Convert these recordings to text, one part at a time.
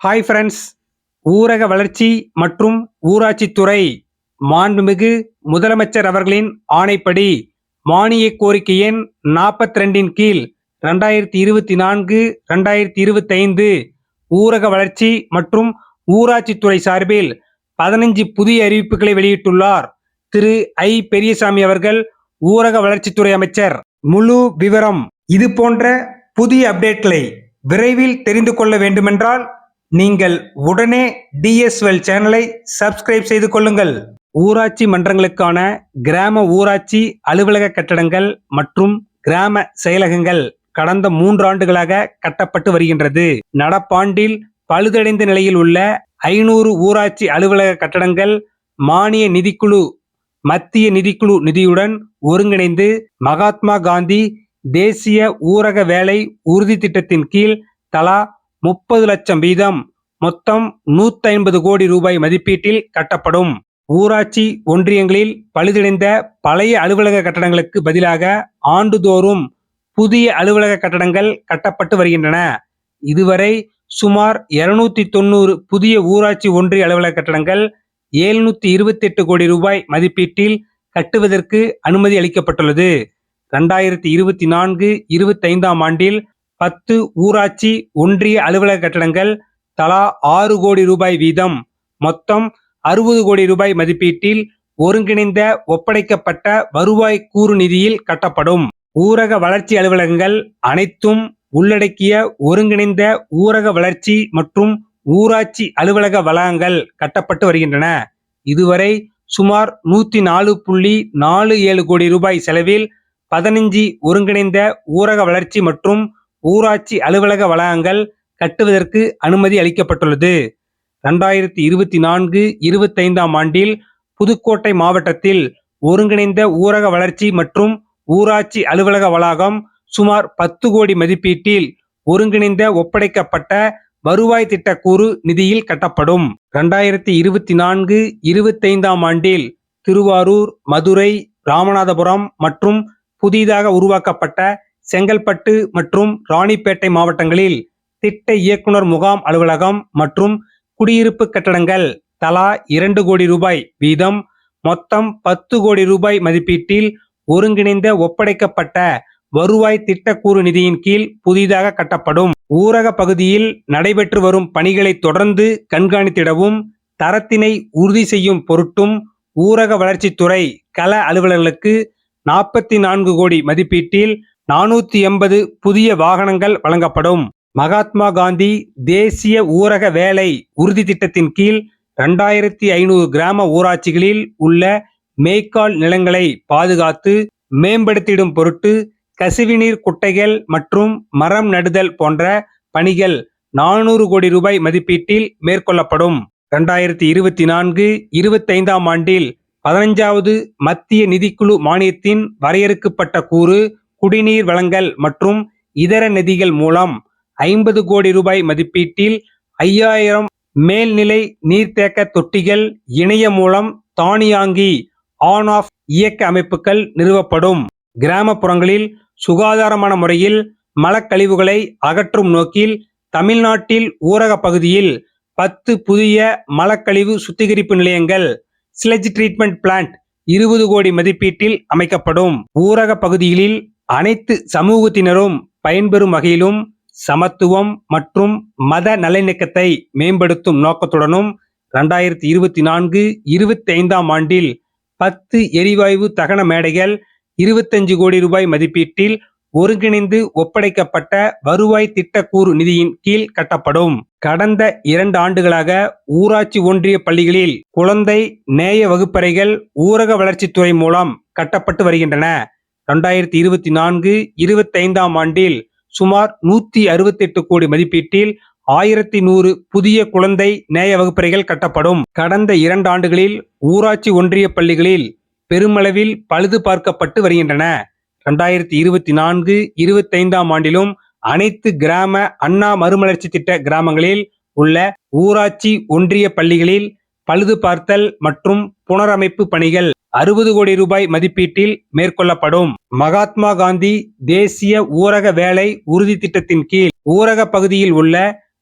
Hi friends ஊரக வளர்ச்சி மற்றும் ஊராட்சித்துறை மாண்புமிகு முதலமைச்சர் அவர்களின் ஆணைப்படி மானிய கோரிக்கை எண் நாற்பத்தி ரெண்டின் கீழ் ரெண்டாயிரத்தி இருபத்தி நான்கு ரெண்டாயிரத்தி இருபத்தைந்து ஊரக வளர்ச்சி மற்றும் ஊராட்சித்துறை சார்பில் பதினஞ்சு புதிய அறிவிப்புகளை வெளியிட்டுள்ளார் திரு ஐ பெரியசாமி அவர்கள் ஊரக வளர்ச்சித்துறை அமைச்சர். முழு விவரம் இது போன்ற புதிய அப்டேட்களை விரைவில் தெரிந்து கொள்ள வேண்டுமென்றால் நீங்கள் உடனே டிஎஸ்எல் சேனலை சப்ஸ்கிரைப் செய்து கொள்ளுங்கள். ஊராட்சி மன்றங்களுக்கான கிராம ஊராட்சி அலுவலக கட்டடங்கள் மற்றும் கிராம செயலகங்கள் கடந்த மூன்றாண்டுகளாக கட்டப்பட்டு வருகின்றது. நடப்பாண்டில் பழுதடைந்த நிலையில் உள்ள ஐநூறு ஊராட்சி அலுவலக கட்டடங்கள் மானிய நிதிக்குழு மத்திய நிதிக்குழு நிதியுடன் ஒருங்கிணைந்து மகாத்மா காந்தி தேசிய ஊரக வேலை உறுதி திட்டத்தின் கீழ் தலா முப்பது லட்சம் வீதம் மொத்தம் நூத்தி ஐம்பது கோடி ரூபாய் மதிப்பீட்டில் கட்டப்படும். ஊராட்சி ஒன்றியங்களில் பழுதடைந்த பழைய அலுவலக கட்டடங்களுக்கு பதிலாக ஆண்டுதோறும் புதிய அலுவலக கட்டடங்கள் கட்டப்பட்டு வருகின்றன. இதுவரை சுமார் இருநூத்தி தொண்ணூறு புதிய ஊராட்சி ஒன்றிய அலுவலக கட்டடங்கள் எழுநூத்தி இருபத்தி எட்டு கோடி ரூபாய் மதிப்பீட்டில் கட்டுவதற்கு அனுமதி அளிக்கப்பட்டுள்ளது. ரெண்டாயிரத்தி இருபத்தி நான்கு இருபத்தி ஐந்தாம் ஆண்டில் பத்து ஊராட்சி ஒன்றிய அலுவலக கட்டடங்கள் தலா ஆறு கோடி ரூபாய் வீதம். மொத்தம் அறுபது கோடி ரூபாய் மதிப்பீட்டில் ஒருங்கிணைந்த ஒப்படைக்கப்பட்ட வருவாய் கூறு நிதியில் கட்டப்படும். ஊரக வளர்ச்சி அலுவலகங்கள் அனைத்தும் உள்ளடக்கிய ஒருங்கிணைந்த ஊரக வளர்ச்சி மற்றும் ஊராட்சி அலுவலக வளாகங்கள் கட்டப்பட்டு வருகின்றன. இதுவரை சுமார் நூத்தி நாலு புள்ளி நாலு ஏழு கோடி ரூபாய் செலவில் பதினஞ்சு ஒருங்கிணைந்த ஊரக வளர்ச்சி மற்றும் ஊராட்சி அலுவலக வளாகங்கள் கட்டுவதற்கு அனுமதி அளிக்கப்பட்டுள்ளது. ரெண்டாயிரத்தி இருபத்தி நான்கு இருபத்தைந்தாம் ஆண்டில் புதுக்கோட்டை மாவட்டத்தில் ஒருங்கிணைந்த ஊரக வளர்ச்சி மற்றும் ஊராட்சி அலுவலக வளாகம் சுமார் பத்து கோடி மதிப்பீட்டில் ஒருங்கிணைந்த ஒப்படைக்கப்பட்ட வருவாய் திட்ட கூறு நிதியில் கட்டப்படும். ரெண்டாயிரத்தி இருபத்தி நான்கு இருபத்தைந்தாம் ஆண்டில் திருவாரூர் மதுரை ராமநாதபுரம் மற்றும் புதிதாக உருவாக்கப்பட்ட செங்கல்பட்டு மற்றும் ராணிப்பேட்டை மாவட்டங்களில் திட்ட இயக்குனர் முகாம் அலுவலகம் மற்றும் குடியிருப்பு கட்டடங்கள் தலா இரண்டு கோடி ரூபாய் வீதம் மொத்தம் பத்து கோடி ரூபாய் மதிப்பீட்டில் ஒருங்கிணைந்த ஒப்படைக்கப்பட்ட வருவாய் திட்டக்கூறு நிதியின் கீழ் புதிதாக கட்டப்படும். ஊரக பகுதியில் நடைபெற்று வரும் பணிகளை தொடர்ந்து கண்காணித்திடவும் தரத்தினை உறுதி செய்யும் பொருட்டும் ஊரக வளர்ச்சித்துறை கள அலுவலர்களுக்கு நாற்பத்தி நான்கு கோடி மதிப்பீட்டில் நானூத்தி எண்பது புதிய வாகனங்கள் வழங்கப்படும். மகாத்மா காந்தி தேசிய ஊரக வேலை உறுதி திட்டத்தின் கீழ் ரெண்டாயிரத்தி ஐநூறு கிராம ஊராட்சிகளில் உள்ள மேய்க்கால் நிலங்களை பாதுகாத்து மேம்படுத்திடும் பொருட்டு கசிவுநீர் குட்டைகள் மற்றும் மரம் நடுதல் போன்ற பணிகள் நானூறு கோடி ரூபாய் மதிப்பீட்டில் மேற்கொள்ளப்படும். ரெண்டாயிரத்தி இருபத்தி நான்கு இருபத்தைந்தாம் ஆண்டில் பதினஞ்சாவது மத்திய நிதிக்குழு மானியத்தின் வரையறுக்கப்பட்ட கூறு குடிநீர் வழங்கல் மற்றும் இதர நிதிகள் மூலம் ஐம்பது கோடி ரூபாய் மதிப்பீட்டில் ஐயாயிரம் மேல்நிலை நீர்த்தேக்க தொட்டிகள் இணைய மூலம் தானியாங்கி ஆன் ஆஃப் இயக்க அமைப்புகள் நிறுவப்படும். கிராமப்புறங்களில் சுகாதாரமான முறையில் மலக்கழிவுகளை அகற்றும் நோக்கில் தமிழ்நாட்டில் ஊரக பகுதியில் பத்து புதிய மலக்கழிவு சுத்திகரிப்பு நிலையங்கள் ஸ்லெஜ் ட்ரீட்மெண்ட் பிளான்ட் இருபது கோடி மதிப்பீட்டில் அமைக்கப்படும். ஊரக பகுதிகளில் அனைத்து சமூகத்தினரும் பயன்பெறும் வகையிலும் சமத்துவம் மற்றும் மத நல்லிணக்கத்தை மேம்படுத்தும் நோக்கத்துடனும் ரெண்டாயிரத்தி இருபத்தி நான்கு இருபத்தி ஐந்தாம் ஆண்டில் பத்து எரிவாயு தகன மேடைகள் இருபத்தஞ்சு கோடி ரூபாய் மதிப்பீட்டில் ஒருங்கிணைந்து ஒப்படைக்கப்பட்ட வருவாய் திட்டக்கூறு நிதியின் கீழ் கட்டப்படும். கடந்த இரண்டு ஆண்டுகளாக ஊராட்சி ஒன்றிய பள்ளிகளில் குழந்தை நேய வகுப்பறைகள் ஊரக வளர்ச்சித்துறை மூலம் கட்டப்பட்டு வருகின்றன. ரெண்டாயிரத்தி இருபத்தி நான்கு இருபத்தைந்தாம் ஆண்டில் சுமார் நூத்தி அறுபத்தி எட்டு கோடி மதிப்பீட்டில் ஆயிரத்தி நூறு புதிய குழந்தை நேய வகுப்பறைகள் கட்டப்படும். கடந்த இரண்டு ஆண்டுகளில் ஊராட்சி ஒன்றிய பள்ளிகளில் பெருமளவில் பழுது பார்க்கப்பட்டு வருகின்றன. ரெண்டாயிரத்தி இருபத்தி நான்கு இருபத்தைந்தாம் ஆண்டிலும் அனைத்து கிராம அண்ணா மறுமலர்ச்சி திட்ட கிராமங்களில் உள்ள ஊராட்சி ஒன்றிய பள்ளிகளில் பழுது பார்த்தல் மற்றும் புனரமைப்பு பணிகள் அறுபது கோடி ரூபாய் மதிப்பீட்டில் மேற்கொள்ளப்படும். மகாத்மா காந்தி தேசிய ஊரக வேலை உறுதி திட்டத்தின் கீழ் ஊரக பகுதியில் உள்ள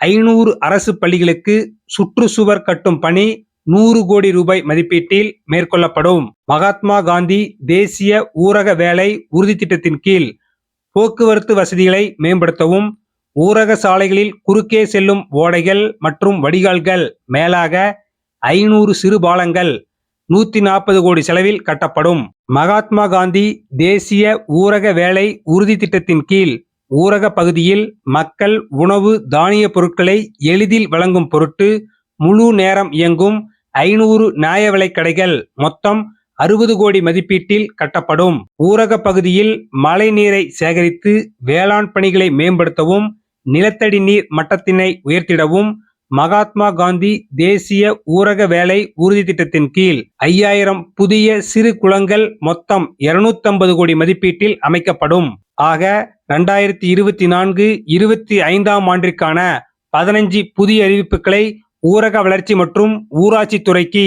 ஐநூறு அரசு பள்ளிகளுக்கு சுற்றுச்சுவர் கட்டும் பணி நூறு கோடி ரூபாய் மதிப்பீட்டில் மேற்கொள்ளப்படும். மகாத்மா காந்தி தேசிய ஊரக வேலை உறுதி திட்டத்தின் கீழ் போக்குவரத்து வசதிகளை மேம்படுத்தவும் ஊரக சாலைகளில் குறுக்கே செல்லும் ஓடைகள் மற்றும் வடிகால்கள் மேலாக ஐநூறு சிறு பாலங்கள் நூத்தி நாற்பது கோடி செலவில் கட்டப்படும். மகாத்மா காந்தி தேசிய ஊரக வேலை உறுதி திட்டத்தின் கீழ் ஊரக பகுதியில் மக்கள் உணவு தானிய பொருட்களை எளிதில் வழங்கும் பொருட்டு முழு நேரம் இயங்கும் ஐநூறு நியாய விலைக் கடைகள் மொத்தம் அறுபது கோடி மதிப்பீட்டில் கட்டப்படும். ஊரக பகுதியில் மழை நீரை சேகரித்து வேளாண் பணிகளை மேம்படுத்தவும் நிலத்தடி நீர் மட்டத்தினை உயர்த்திடவும் மகாத்மா காந்தி தேசிய ஊரக வேலை உறுதி திட்டத்தின் கீழ் ஐயாயிரம் புதிய சிறு குளங்கள் மொத்தம் 250 கோடி மதிப்பீட்டில் அமைக்கப்படும். ஆக ரெண்டாயிரத்தி இருபத்தி நான்கு இருபத்தி ஐந்தாம் ஆண்டிற்கான பதினஞ்சு புதிய அறிவிப்புகளை ஊரக வளர்ச்சி மற்றும் ஊராட்சி துறைக்கு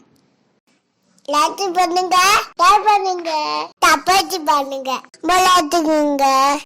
லைக் பண்ணுங்க. ஷேர் பண்ணுங்க. தப்பாச்சு பண்ணுங்க. விளையாட்டுக்குங்க